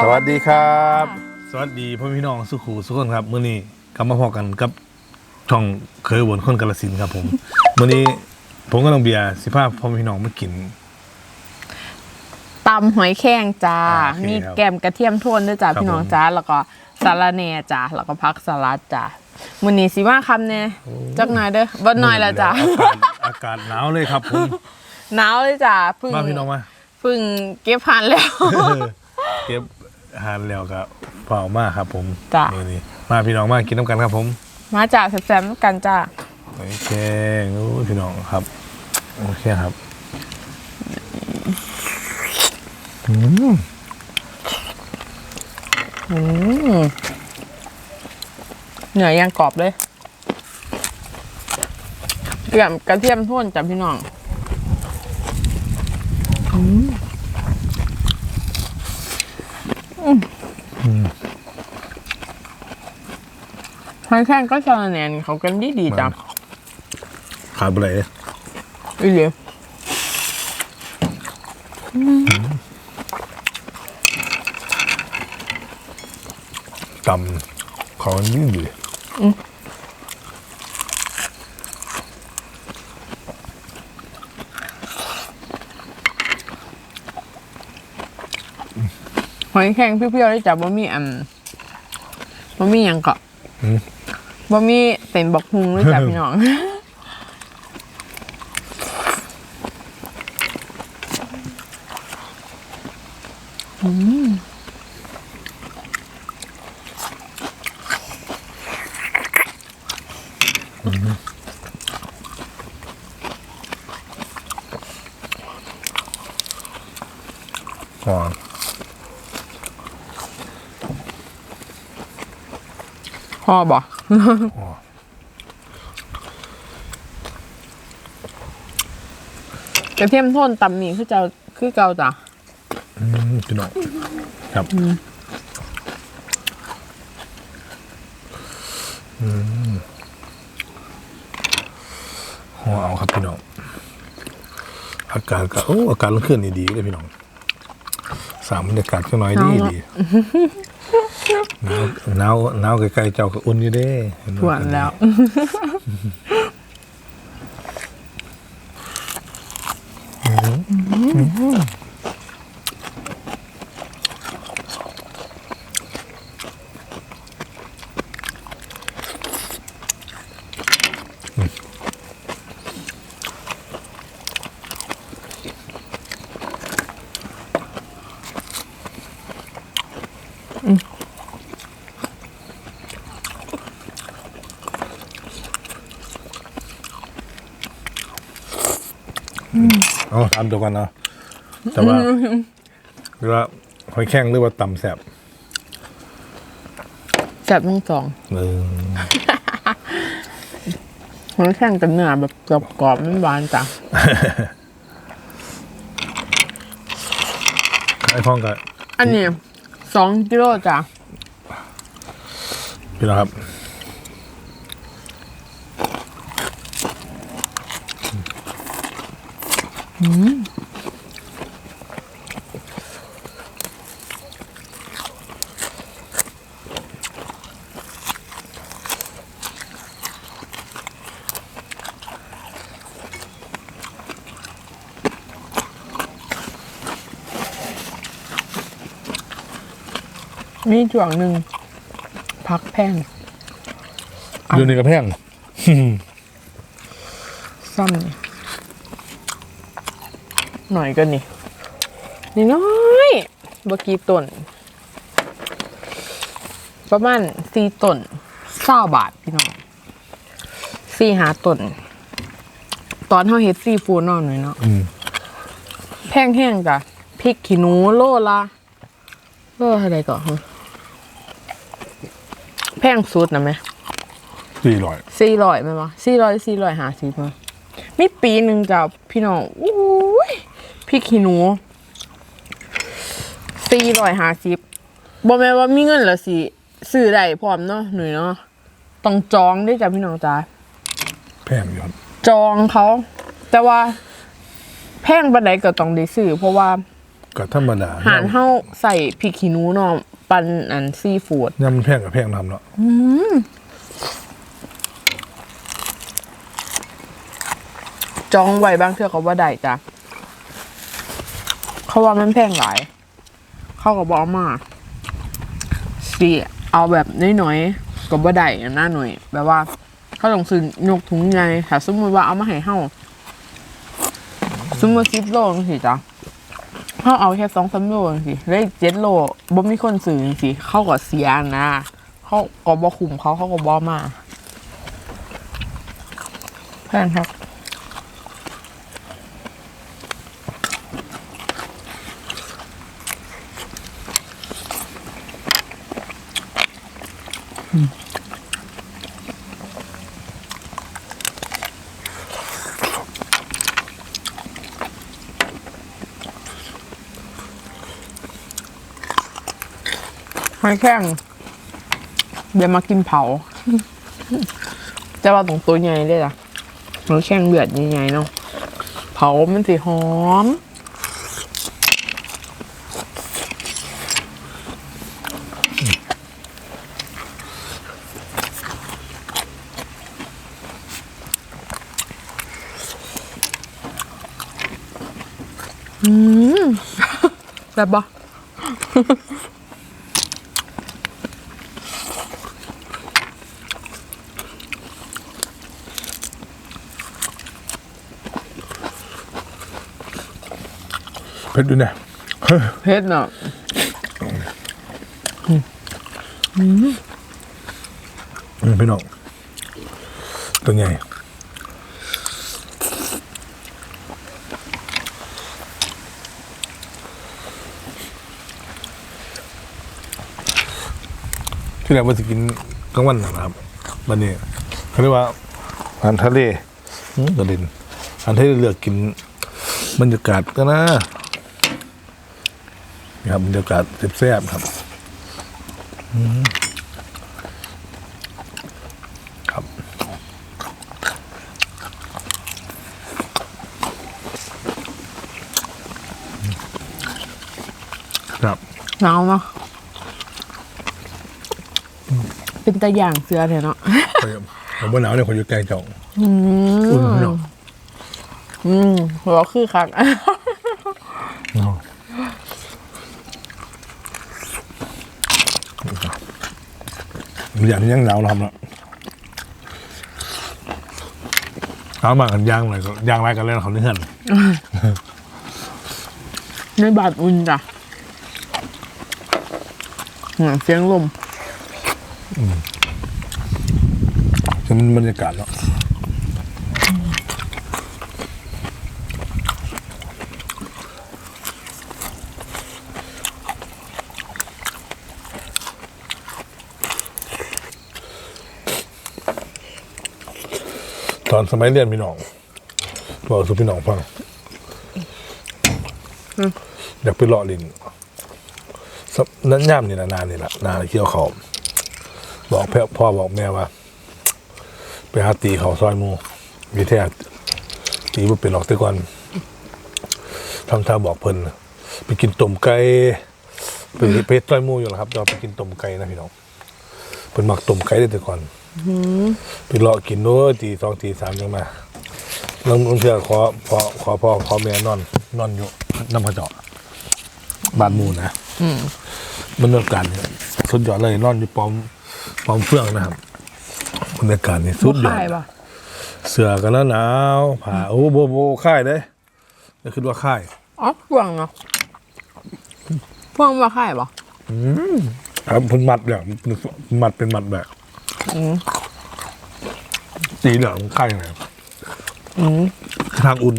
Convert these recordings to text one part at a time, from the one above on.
สวัสดีครับ สวัสดีพ่อพี่น้องสุขูสุขคนครับมื้อนี้กลับมาพอกันกับช่องเคยบนคนกาลสินธุ์ครับผม มื้อนี้ผมกับน้องเบียร์สิพาพ่อพี่น้องมากิน ตำหอยแข้งจ้าอ่าโอเคมีครับแกมกระเทียมโทนด้วยจ้าครับพี่น้องผม จ้า แล้วก็สาลาเน่จ้า แล้วก็พักสลัดจ้ามื้อนี้สิมาคำเนี่ยจักหน่อยเด้อบ่หน่อยละจ้าอากาศอากาศหนาวเลยครับผมหนาวเลยจ้าเพึ่งมาพี่น้องมาเพึ่งเก็บพันแล้ว เก็บ อาหารแล้วก็เปล่ามากครับผมจ้ะ มื้อนี้มาพี่น้องมากินน้ำกันครับผมมาจ้าแซ่บๆกันจ้าโอเคโอ้ยพี่น้องครับโอเคครับอืมอืมเหนือยังกรอบเลยแกมกระเทียมโทนจ้าพี่น้องอืมอืมหอย แข้งก็สาลาแหนนี่เขากันดีดีๆจ้าขาดไปเลยอีเหลียตำของนี่ดีหอยแข้งเปรี้ยวๆได้จ้ะบ่มีอันบ่มีหยังเกาะอืม บ่มีเป็นบักฮุงด้วยจ้ะพี่น้องก่อนพอบ่ กระเทียมโทนตำหมี่คือเจ้าคือเก่าจ้ะอืมพี่น้องครับอืมหัวเอาครับพี่น้องอากาศก็โอ้อากาศลงขึ้นนี่ดีเลยพี่น้อง สามบรรยากาศก็น้อยดีดี หนาวหนาวหนาวใกล้ๆเจ้าก็อุ่นอยู่เด้เห็นไหมหวานแล้ว เอาตามตัวกันเนาะแต่ว่าหรือว่าหอยแข้งหรือว่าตำแสบแซ่บทั้งสองเออหอยแข้งกับเนื้อแบบกรอบๆมันหวานจ้ะไอ้พ้องกับอันนี้สองกิโลจ้ะ พี่น้องครับ มีจ่วงหนึ่งพักแพงอยู่ในกระแพงซ้ำนี่ หน่อยกันนี่นี่น้อยบกี่ต้น ประมาณสี่ต้นเศร้าบาทพี่น้องสี่หาต้น ตอนเท่าเฮ็ดซีฟู้ดเนอนหน่อยเนาะอืมแพงแห้งจ้ะพริกขี้หนูโลละโลอะไรก่อนฮะแพงสุดนะไหมสี่ร้อยสี่ร้อยไหมวะสี่ร้อยสี่ร้อยหาสิบมามีปีหนึ่งจ้ะพี่น้องอุ้ย พี่ขี้หนูสี่ร้อยหาสิบบอกแม่นว่ามีเงินเหรอสิซื้อได้พร้อมเนาะหนุ่ยเนาะต้องจองด้วยจ้ะพี่น้องจ้าแพงอยู่ครับจองเขา แต่ว่า แพงบันไดก็ต้องได้ซื้อเพราะว่าก็ธรรมดาหารเฮาใส่พริกขี้หนูเนาะปันอันซีฟู้ดยำมันแพงกับแพงทำเนาะจองไว้บางเทื่อก็บ่ได้จ้ะ เขาว่ามันแพงหลาย เขาก็บอกมาสิเอาแบบน้อยๆก็บ่ได้อันน่าหน่อย แบบว่า เขาต้องซื้อยกถุงใหญ่ถ้าสมมติว่าเอามาให้เฮาสมมติ10โลจังซี่จ้ะเฮาเอาแค่2 3โลจังซี่แล้วอีก7โลบ่มีคนซื้อจังซี่เขาก็เสียนะเขาก็บ่คุ้มเขาเขาก็บ่มาแพงครับ หอยแข้งเดี๋ยวมากินเผา จะว่าตรงตัวใหญ่เลยล่ะหอยแข้งเลือดใหญ่ๆเนาะเผามันสิหอมอืมแเพชรดูเนี่ยเผ็ดเนาะอืมพี่น้องตัวใหญ่ที่แรกว่าจะกินกลางวันนะครับวันนี้เขาเรียกว่าอาหารทะเลอืมกระเด็นอาหารทะเลเลือกกินบรรยากาศก็นะนี่ ครับบรรยากาศแซ่บๆครับครับครับหนาวเนาะเป็นตะย่างเสือเลยเนาะผมว่าหนาวเนี่ยคนอยู่ไกลจ่องอือุ่นมเนาะ อืมหัวคือคัก อย่างนี้ยังหนาวทำแล้วเอามากันย่างหน่อยก็ย่างไรกันเล่นเขาเนื่อนในบาดอุ่นจ้ะเหมือนเสียงลม จะมันบรรยากาศเนาะ ตอนสมัยเรียนพี่น้องบอกสุพี่น้องฟังอยากไปเลาะลินนั่นย่ามนี่นะนานนี่แหละนานเกี่ยวเขาบอกพ่อพ่อบอกแม่ว่า ไปหาตีเขาซอยมูมีแท้ตีบ่เป็นหรอกแต่ก่อนทำท่าบอกเพิ่นไปกินต้มไก่ไปเพชรซอยมูอยู่แล้วครับเราไปกินต้มไก่นะพี่น้อง เพิ่นมักต้มไก่ได้แต่ก่อนไปเลาะกินโน้ตีสองตีสามยังมาแล้วบางเทื่อขอพอขอพ่อขอแม่นอน นอนอยู่น้ำพระเจาะบ้านหมูนะบรรยากาศเนี่ยสุดยอดเลยนอนอยู่ปอมปอมเฟื่องนะครับบรรยากาศนี่สุดยอดบ่ค่ายป่ะเสือกันแล้วหนาวผ่าโอ้โบโบค่ายเด้นี่คือว่าค่ายอ๋อพ่วงเนาะพ่วงว่าค่ายป่ะ ครับเป็นมัดแบบมัดเป็นมัดแบบอืมสีเหลืองค่ายไหนอืมทางอุ่น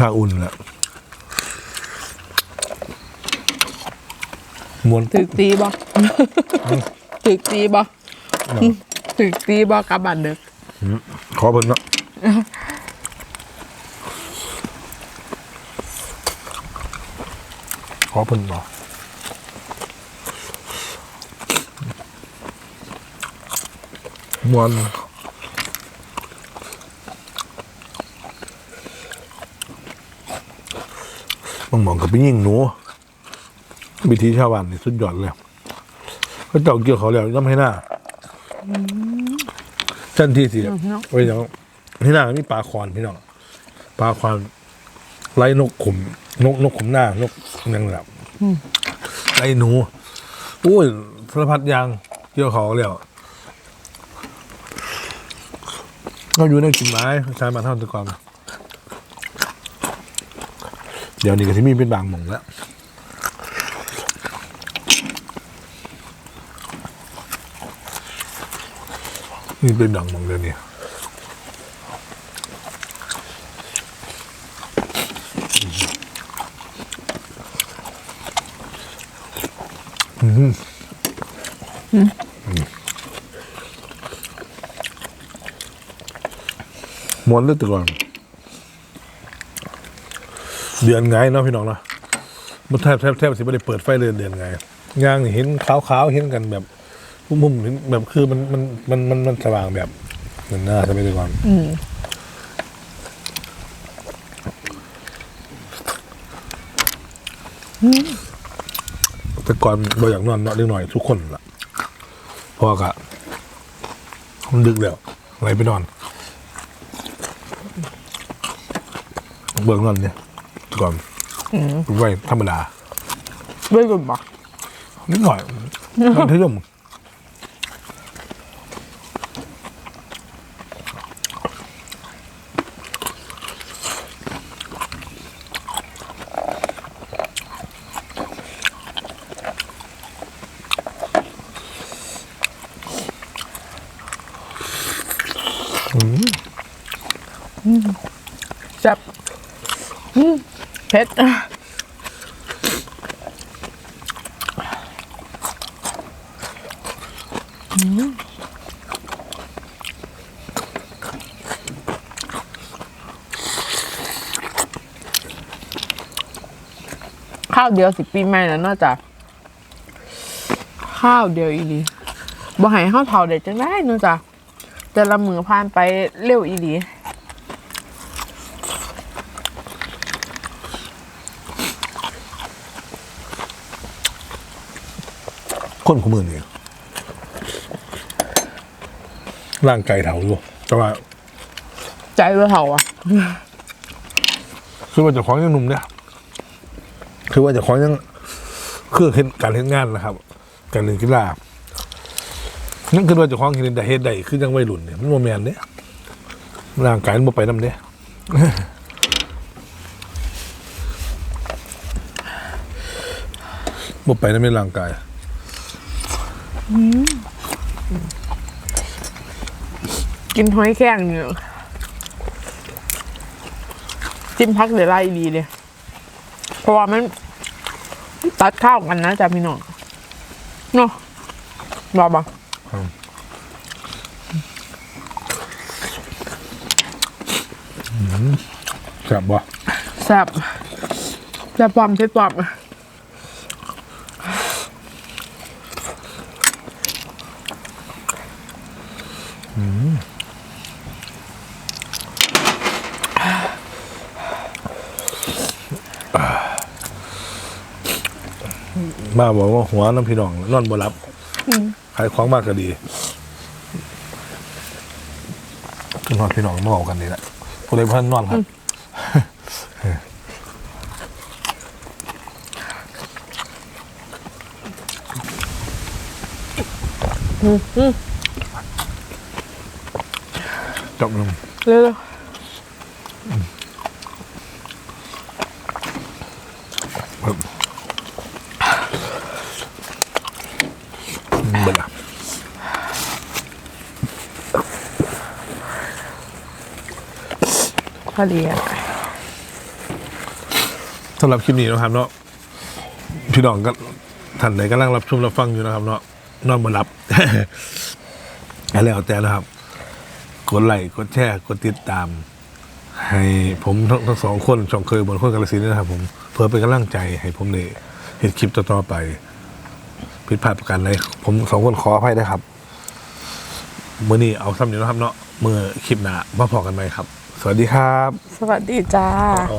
ทางอุ่นแหละมวนถึกตีป่ะถึกตีป่ะถึกตีป่ะกลับบ้านเด็กขอเพิ่นเนาะ ขอเพิ่นเนาะมวนบางหมองกับไปยิงหนูวิธีชาวบ้านนี่สุดยอดเลยเขาเจ้าเกี่ยวเขาแล้วย่อมให้หน้าเช่นที่สิไว้ยังที่หน้ามีปลาคอนพี่น้องปลาคอน ไล่นกขุม นกนกขุมหน้านกนั่งแบบไล่หนูอุ้ยสารพัดอยางเกี่ยวเขาแล้วก็อยู่ในกินไม้ใช้มาเท่าแตะกอนเดี๋ยวนี้ก็ที่มีเป็นบางหม่องแล้วนี่เป็นดังหม่องเดียวนี้ มวนเลือดตะก่อน เดือนไงเนาะพี่น้องเนาะมันแทบแทบแทบสิไม่ได้เปิดไฟเลยเดือนไงย่างเห็นขาวๆเห็นกันแบบมุมเห็นแบบคือมันมันมันมันมันสว่างแบบหมือนหน้าใช่ไหมตะก่อนอืม แต่ก่อนเราอยากนอนเนาะเล็กหน่อยทุกคนละเพอกะมันดึกแล้วอะไรไปนอน เบิ่งนอนเนี่ยแต่ก่อนไว้ธรรมดาไม่กลุ่มปะนิดหน่อย มัธยมอืม แซ่บอืม เผ็ดข้าวเดียวสิปีใหม่แล้วนอกจากข้าวเดียวอีดีบ่ให้ข้าวเผาเด็ดจังได้นอกจากแต่ละมือผ่านไปเร็วอีดี คนขมือนี่ร่างกายเถาอยู่แต่ว่าใจว่าเผาอะ คือว่าเจะคล้าของยังหนุ่มเนี่ยคือว่าเจะคล้าของยังคือเห็นการเห็นงานนะครับ การเล่นกีฬานั่นคือว่าเจะคล้าของเห็นแต่เฮ็ดได้คือยังวัยรุ่นเนี่ยมันโมแมนเนี่ยร่างกายมันบ่ไปนำเนี่ยบ่ไปนำในร่างกาย กินหอยแข้งเนี่ยจิ้มพักเดี๋ยวไล่ดีเลย เพราะว่ามันตัดข้าวกันนะจ๊ะพี่น้องเนาะรอบังครับบ่แซ่บแซ่บปอมใช่ปอม มาบอกว่าหัวน้ำพี่น้องนอนบ่รับขายของมากก็ดีขึ้นนอนพี่น้องมาบอกกันนี่แหละผู้ใดพันนอนครับ จบลงเร็วเบิดละๆพอดีอะสำหรับคลิปนี้นะครับเนาะพี่น้องก็ท่านไหนกำลังรับชมรับฟังอยู่นะครับเนาะนอนมารับแล้วแต่นะครับ กดไลค์กดแชร์กดติดตาม ให้ผมทั้งทั้งสองคนชองเคยบนคนกาลสินธุ์นะครับผมเพื่อเป็นกำลังใจให้ผมได้เห็นคลิปต่อๆไป ผิดพลาดประการใดผมสองคนขออภัยนะครับเมื่อนี้เอาซ้ำอยู่นะครับเนาะเมื่อคลิปหน้ามาพอกันไหมครับ สวัสดีครับ สวัสดีจ้า